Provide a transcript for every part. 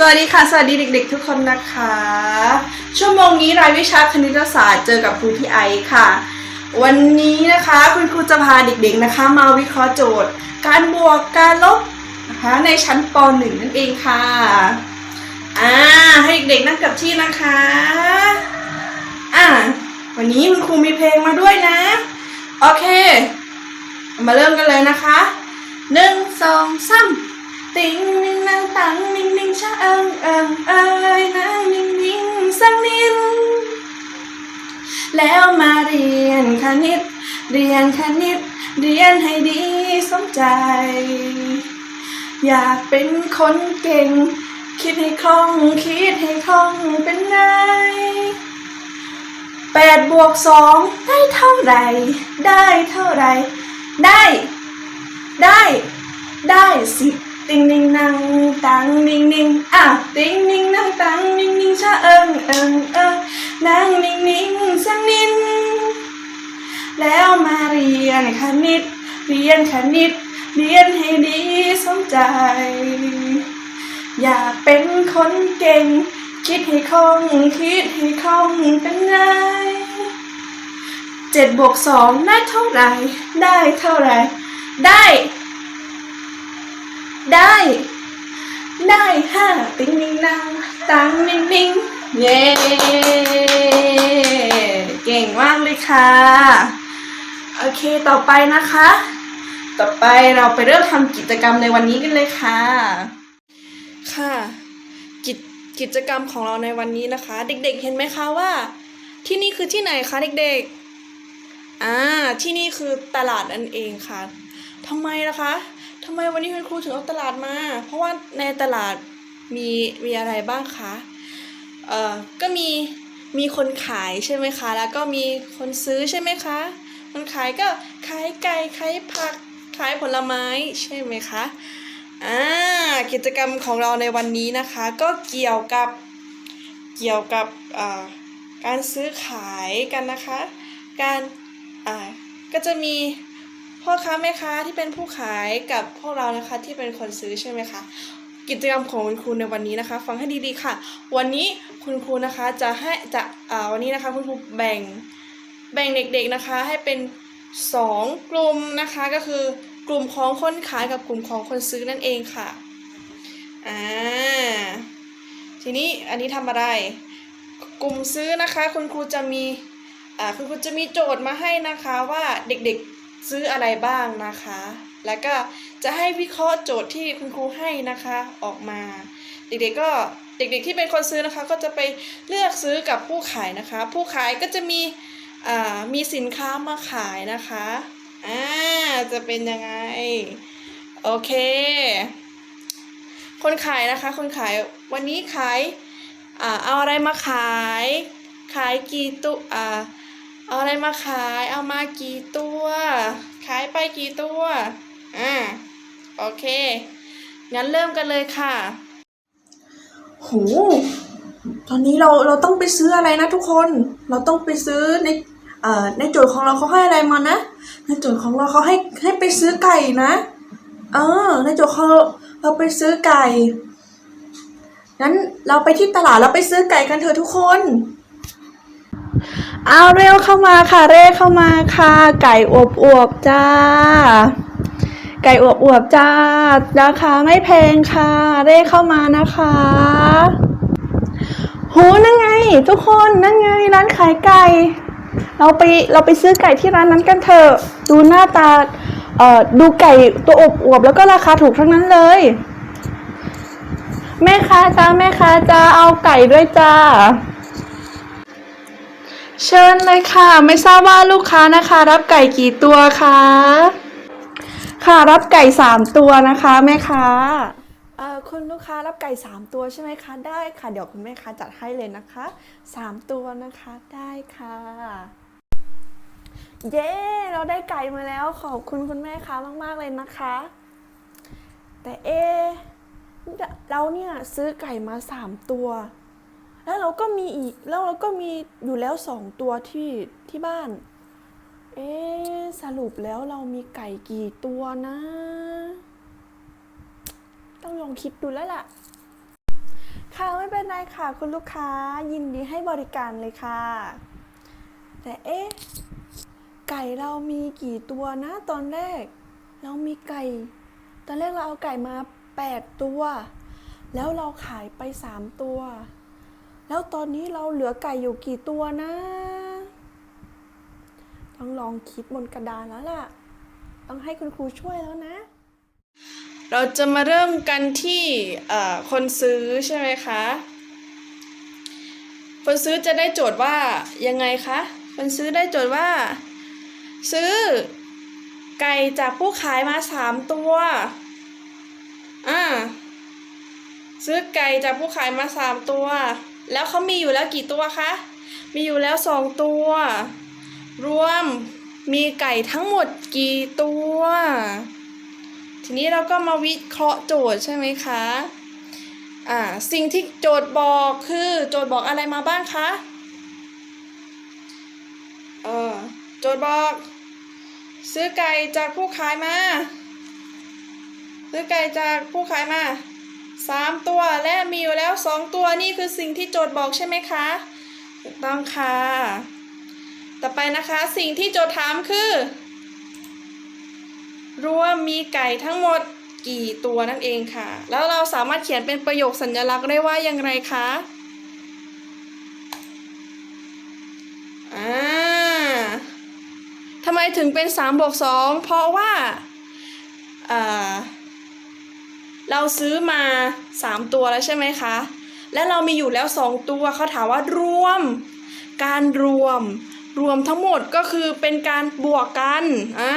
สวัสดีค่ะ สวัสดีเด็กๆ ทุกคนนะคะ ชั่วโมงนี้รายวิชาคณิตศาสตร์เจอกับครูพี่ไอค่ะ วันนี้นะคะคุณครูจะพาเด็กๆนะคะ มาวิเคราะห์โจทย์ การบวกการลบนะคะในชั้นป .1 นั่นเองค่ะอ่าให้เด็กๆนั่งกับที่นะคะอ่าวันนี้คุณครูมีเพลงมาด้วยนะ โอเค มาเริ่มกันเลยนะคะหนึ่งสองสาม ติงนิ่งนั่งตังนิ่งนิ่งชะเอิงเอิงเอ้ยนั่งนิ่งนิ่งสักนิดแล้วมาเรียนคณิต เรียนคณิต เรียนให้ดีสมใจ อยากเป็นคนเก่ง คิดให้คล่องคิดให้คล่องเป็นไงแปดบวกสองได้เท่าไหร่ ได้เท่าไหร่ ได้ ได้ ได้สิบ ติงนิงนังตังนิงนิงอะติงนิงนังตังนิงนิงชะเอิงเอิงเอิงนางนิงนิงสังนินแล้วมาเรียนคณิต เรียนคณิต เรียนให้ดีสมใจ อยากเป็นคนเก่ง คิดให้คล่องคิดให้คล่องเป็นไงเจ็ดบวกสองได้เท่าไหร่ ได้เท่าไหร่ ได้ ได้ ได้ห้าติ๊งนิงนางตังนิ่งนิ่งเย้เก่งมากเลยค่ะ โอเคต่อไปนะคะ ต่อไปเราไปเริ่มทำกิจกรรมในวันนี้กันเลยค่ะ ค่ะกิจกิจกรรมของเราในวันนี้นะคะ เด็กๆ เห็นไหมคะว่า ที่นี่คือที่ไหนคะเด็กๆอ่าที่นี่คือตลาดนั่นเองค่ะทำไมล่ะคะ ทำไมวันนี้คุณครูถึงเอาตลาดมา เพราะว่าในตลาดมีมีอะไรบ้างคะ เอ่อ ก็มีมีคนขายใช่ไหมคะ แล้วก็มีคนซื้อใช่ไหมคะ คนขายก็ขายไก่ขายผักขายผลไม้ใช่ไหมคะ อ่า กิจกรรมของเราในวันนี้นะคะ ก็เกี่ยวกับเกี่ยวกับอ่าการซื้อขายกันนะคะ การ อ่า ก็จะมี พ่อค้าแม่ค้าที่เป็นผู้ขายกับพวกเรานะคะที่เป็นคนซื้อใช่ไหมคะกิจกรรมของคุณครูในวันนี้นะคะ ฟังให้ดีๆค่ะ วันนี้คุณครูนะคะจะให้จะอ่าวันนี้นะคะคุณครูแบ่งแบ่งเด็กๆนะคะ ให้เป็นสองกลุ่มนะคะก็คือกลุ่มของคนขายกับกลุ่มของคนซื้อนั่นเองค่ะอ่าทีนี้อันนี้ทำอะไร กลุ่มซื้อนะคะ คุณครูจะมีอ่าคุณครูจะมีโจทย์มาให้นะคะว่าเด็กๆ ซื้ออะไรบ้างนะคะ แล้วก็จะให้วิเคราะห์โจทย์ที่คุณครูให้นะคะออกมา เด็กๆก็เด็กๆที่เป็นคนซื้อนะคะ ก็จะไปเลือกซื้อกับผู้ขายนะคะ ผู้ขายก็จะมีอ่ามีสินค้ามาขายนะคะอ่าจะเป็นยังไง โอเค คนขายนะคะ คนขายวันนี้ขายอ่าเอาอะไรมาขาย ขายกี่ตัวอ่า เอาอะไรมาขาย เอามากี่ตัว ขายไปกี่ตัว อ่า โอเค งั้นเริ่มกันเลยค่ะ โห ตอนนี้เราเราต้องไปซื้ออะไรนะทุกคน เราต้องไปซื้อในเอ่อในโจทย์ของเราเขาให้อะไรมานะ ในโจทย์ของเราเขาให้ให้ไปซื้อไก่นะ เออ ในโจทย์ของเราเราไปซื้อไก่ งั้นเราไปที่ตลาดเราไปซื้อไก่กันเถอะทุกคน เอาเร็วเข้ามาค่ะ เร่เข้ามาค่ะ ไก่อวบอวบจ้า ไก่อวบอวบจ้าราคาไม่แพงค่ะ เร่เข้ามานะคะโหนั่นไง ทุกคนนั่นไงร้านขายไก่ เราไปเราไปซื้อไก่ที่ร้านนั้นกันเถอะดูหน้าตาเอ่อดูไก่ตัวอบอวบแล้วก็ราคาถูกทั้งนั้นเลย แม่ค้าจ้าแม่ค้าจ้าเอาไก่ด้วยจ้า เชิญเลยค่ะ ไม่ทราบว่าลูกค้านะคะ รับไก่กี่ตัวคะค่ะรับไก่สามตัวนะคะแม่ค้าเอ่อคุณลูกค้ารับไก่สามตัวใช่ไหมคะได้ค่ะ เดี๋ยวคุณแม่ค้าจัดให้เลยนะคะสามตัวนะคะได้ค่ะ เย้เราได้ไก่มาแล้วขอบคุณคุณแม่ค้ามาก ๆเลยนะคะ แต่เอเราเนี่ยซื้อไก่มาสามตัว แล้วเราก็มีอีกแล้วเราก็มีอยู่แล้วสองตัวที่ที่บ้าน เอ๊ะสรุปแล้วเรามีไก่กี่ตัวนะ ต้องลองคิดดูแล้วล่ะ ค่ะไม่เป็นไรค่ะ คุณลูกค้ายินดีให้บริการเลยค่ะ แต่เอ๊ะไก่เรามีกี่ตัวนะตอนแรก เรามีไก่ ตอนแรกเราเอาไก่มา 8 ตัว แล้วเราขายไป 3 ตัว แล้วตอนนี้เราเหลือไก่อยู่กี่ตัวนะ ต้องลองคิดบนกระดานแล้วล่ะ ต้องให้คุณครูช่วยแล้วนะ เราจะมาเริ่มกันที่คนซื้อใช่ไหมคะ คนซื้อจะได้โจทย์ว่ายังไงคะ คนซื้อได้โจทย์ว่า ซื้อไก่จากผู้ขายมาสามตัว อ่า ซื้อไก่จากผู้ขายมาสามตัว แล้วเขามีอยู่แล้วกี่ตัวคะ มีอยู่แล้วสองตัว รวมมีไก่ทั้งหมดกี่ตัว ทีนี้เราก็มาวิเคราะห์โจทย์ใช่ไหมคะ อ่า สิ่งที่โจทย์บอกคือโจทย์บอกอะไรมาบ้างคะ เออโจทย์บอก ซื้อไก่จากผู้ขายมา ซื้อไก่จากผู้ขายมา สามตัวและมีอยู่แล้วสองตัวนี่คือสิ่งที่โจทย์บอกใช่ไหมคะถูกต้องค่ะ ต่อไปนะคะสิ่งที่โจทย์ถามคือรวมมีไก่ทั้งหมดกี่ตัวนั่นเองค่ะ แล้วเราสามารถเขียนเป็นประโยคสัญลักษณ์ได้ว่าอย่างไรคะอ่าทำไมถึงเป็น3บวก2เพราะว่าอ่า เราซื้อมา 3 ตัวแล้วใช่ไหมคะ และเรามีอยู่แล้ว 2 ตัวเขาถามว่ารวม การรวม รวมทั้งหมดก็คือเป็นการบวกกันอ่า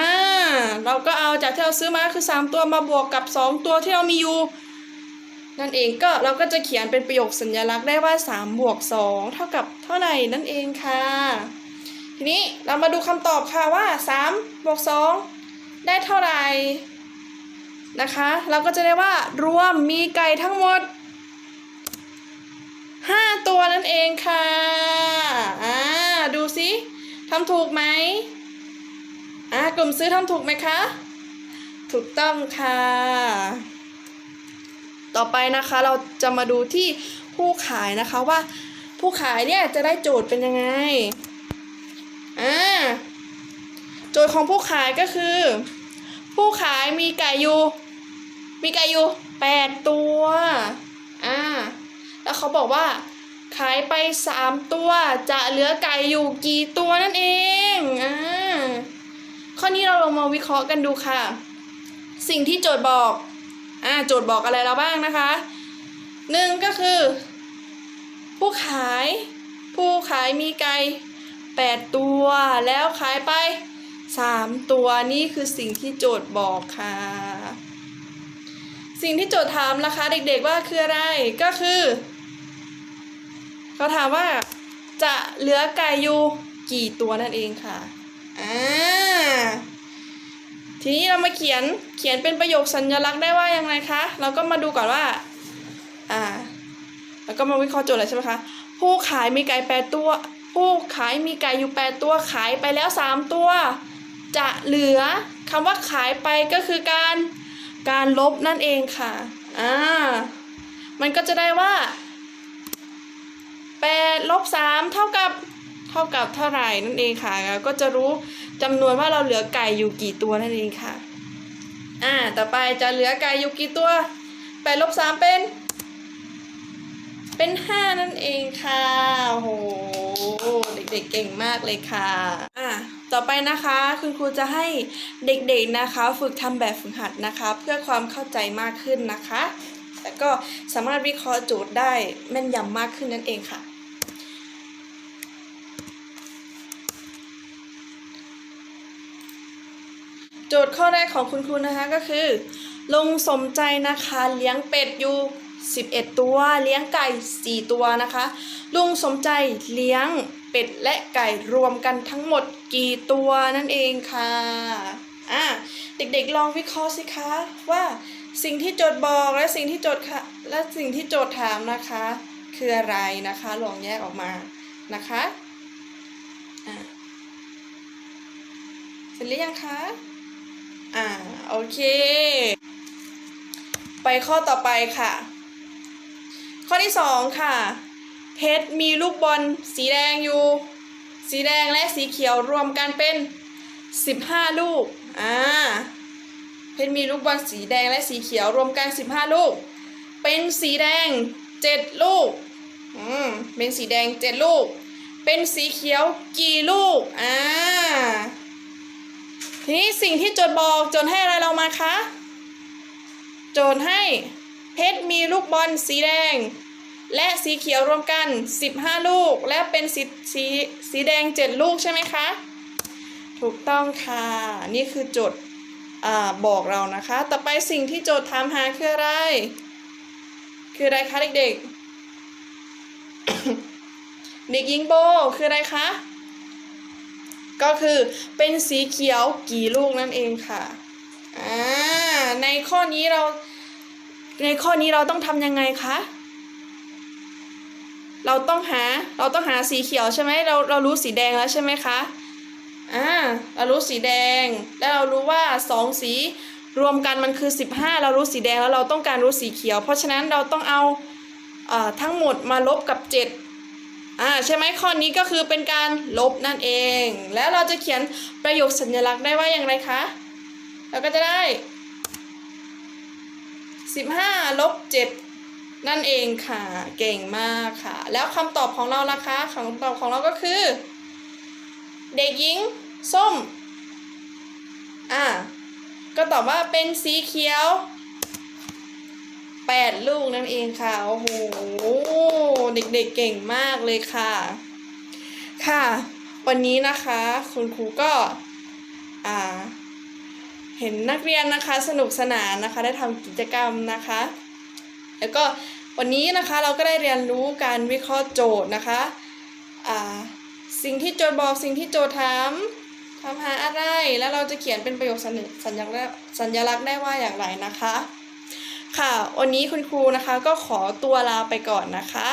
เราก็เอาจากที่เราซื้อมาคือ 3 ตัวมาบวกกับ 2 ตัวที่เรามีอยู่นั่นเองก็เราก็จะเขียนเป็นประโยคสัญลักษณ์ได้ว่า3บวก2เท่ากับเท่าไหร่นั่นเองค่ะ ทีนี้เรามาดูคำตอบค่ะว่า3บวก2ได้เท่าไหร่ นะคะ เราก็จะได้ว่ารวมมีไก่ทั้งหมด 5 ตัวนั่นเองค่ะอ่าดูสิทำถูกไหมอ่ากลุ่มซื้อทำถูกไหมคะ ถูกต้องค่ะ ต่อไปนะคะเราจะมาดูที่ผู้ขายนะคะว่าผู้ขายเนี่ยจะได้โจทย์เป็นยังไงอ่าโจทย์ของผู้ขายก็คือ ผู้ขายมีไก่อยู่ มีไก่อยู่แปดตัว อ่า แล้วเขาบอกว่า ขายไปสามตัว จะเหลือไก่อยู่กี่ตัวนั่นเอง อ่า ข้อนี้เราลองมาวิเคราะห์กันดูค่ะ สิ่งที่โจทย์บอก อ่า โจทย์บอกอะไรเราบ้างนะคะหนึ่งก็คือ ผู้ขาย ผู้ขายมีไก่แปดตัว แล้วขายไปสามตัวนี่คือสิ่งที่โจทย์บอกค่ะ สิ่งที่โจทย์ถามนะคะเด็กๆว่าคืออะไรก็คือ เขาถามว่าจะเหลือไก่อยู่กี่ตัวนั่นเองค่ะอ่าทีนี้เรามาเขียนเขียนเป็นประโยคสัญลักษณ์ได้ว่ายังไงคะเราก็มาดูก่อนว่าอ่าแล้วก็มาวิเคราะห์โจทย์เลยใช่ไหมคะผู้ขายมีไก่แปดตัว ผู้ขายมีไก่อยู่แปดตัวขายไปแล้วสามตัว จะเหลือคำว่าขายไปก็คือการ การลบนั่นเองค่ะอ่ามันก็จะได้ว่าแปดลบสามเท่ากับเท่ากับเท่าไหร่นั่นเองค่ะ ก็จะรู้จำนวนว่าเราเหลือไก่อยู่กี่ตัวนั่นเองค่ะ อ่า ต่อไปจะเหลือไก่อยู่กี่ตัวแปดลบสามเป็น เป็นห้านั่นเองค่ะ โอ้โห เด็กๆเก่งมากเลยค่ะ อ่า ต่อไปนะคะคุณครูจะให้เด็กๆนะคะ ฝึกทำแบบฝึกหัดนะคะ เพื่อความเข้าใจมากขึ้นนะคะ แล้วก็สามารถวิเคราะห์โจทย์ได้แม่นยำมากขึ้นนั่นเองค่ะ โจทย์ข้อแรกของคุณครูนะคะก็คือลุงสมใจนะคะเลี้ยงเป็ดอยู่11 ตัว เลี้ยงไก่ 4 ตัวนะคะ ลุงสมใจเลี้ยง เป็ดและไก่รวมกันทั้งหมดกี่ตัวนั่นเองค่ะอะเด็กๆลองวิเคราะห์สิคะว่าสิ่งที่โจทย์บอกและสิ่งที่โจทย์ค่ะและสิ่งที่โจทย์ถามนะคะ คืออะไรนะคะลองแยกออกมานะคะอะเสร็จหรือยังคะอ่าโอเค ไปข้อต่อไปค่ะ ข้อที่สองค่ะ เพชรมีลูกบอลสีแดงอยู่ สีแดงและสีเขียวรวมกันเป็นสิบห้าลูกอ่าเพชรมีลูกบอลสีแดงและสีเขียวรวมกันสิบห้าลูก เป็นสีแดงเจ็ดลูกอืมเป็นสีแดงเจ็ดลูก เป็นสีเขียวกี่ลูกอ่าทีนี้สิ่งที่โจทย์บอกโจทย์ให้อะไรเรามาคะ โจทย์ให้เพชรมีลูกบอลสีแดง และสีเขียวรวมกัน 15 ลูก และเป็นสีสีสีแดง 7 ลูกใช่ไหมคะ ถูกต้องค่ะ นี่คือโจทย์บอกเรานะคะ ต่อไปสิ่งที่โจทย์ถามหาคืออะไร คืออะไรคะเด็กๆ เด็กหญิงโบคืออะไรคะ ก็คือเป็นสีเขียวกี่ลูกนั่นเองค่ะอ่าในข้อนี้เรา ในข้อนี้เราต้องทำยังไงคะ เราต้องหาเราต้องหาสีเขียวใช่ไหมเราเรารู้สีแดงแล้วใช่ไหมคะอ่าเรารู้สีแดง แล้วเรารู้ว่าสองสีรวมกันมันคือ 15 เรารู้สีแดงแล้วเราต้องการรู้สีเขียว เพราะฉะนั้นเราต้องเอาเอ่อทั้งหมดมาลบกับ7อ่าใช่ไหมข้อนี้ก็คือเป็นการลบนั่นเอง แล้วเราจะเขียนประโยคสัญลักษณ์ได้ว่าอย่างไรคะเราก็จะได้ 15ลบ7 นั่นเองค่ะ เก่งมากค่ะ แล้วคำตอบของเราล่ะคะคำตอบของเราก็คือ เด็กหญิง ส้ม อ่า ก็ตอบว่าเป็นสีเขียว 8 ลูกนั่นเองค่ะ โอ้โห เด็กๆเก่งมากเลยค่ะ ค่ะ วันนี้นะคะคุณครูก็อ่าเห็นนักเรียนนะคะสนุกสนานนะคะ ได้ทำกิจกรรมนะคะ แล้วก็วันนี้นะคะเราก็ได้เรียนรู้การวิเคราะห์โจทย์นะคะอ่าสิ่งที่โจทย์บอกสิ่งที่โจทย์ถามทำหาอะไร แล้วเราจะเขียนเป็นประโยคสัญสญลักษณ์สัญลักษณ์ได้ว่าอย่างไรนะคะ ค่ะวันนี้คุณครูนะคะก็ขอตัวลาไปก่อนนะคะ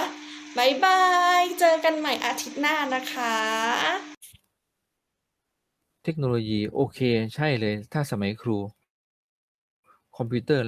บายบาย เจอกันใหม่อาทิตย์หน้านะคะ เทคโนโลยีโอเค ใช่เลย ถ้าสมัยครู คอมพิวเตอร์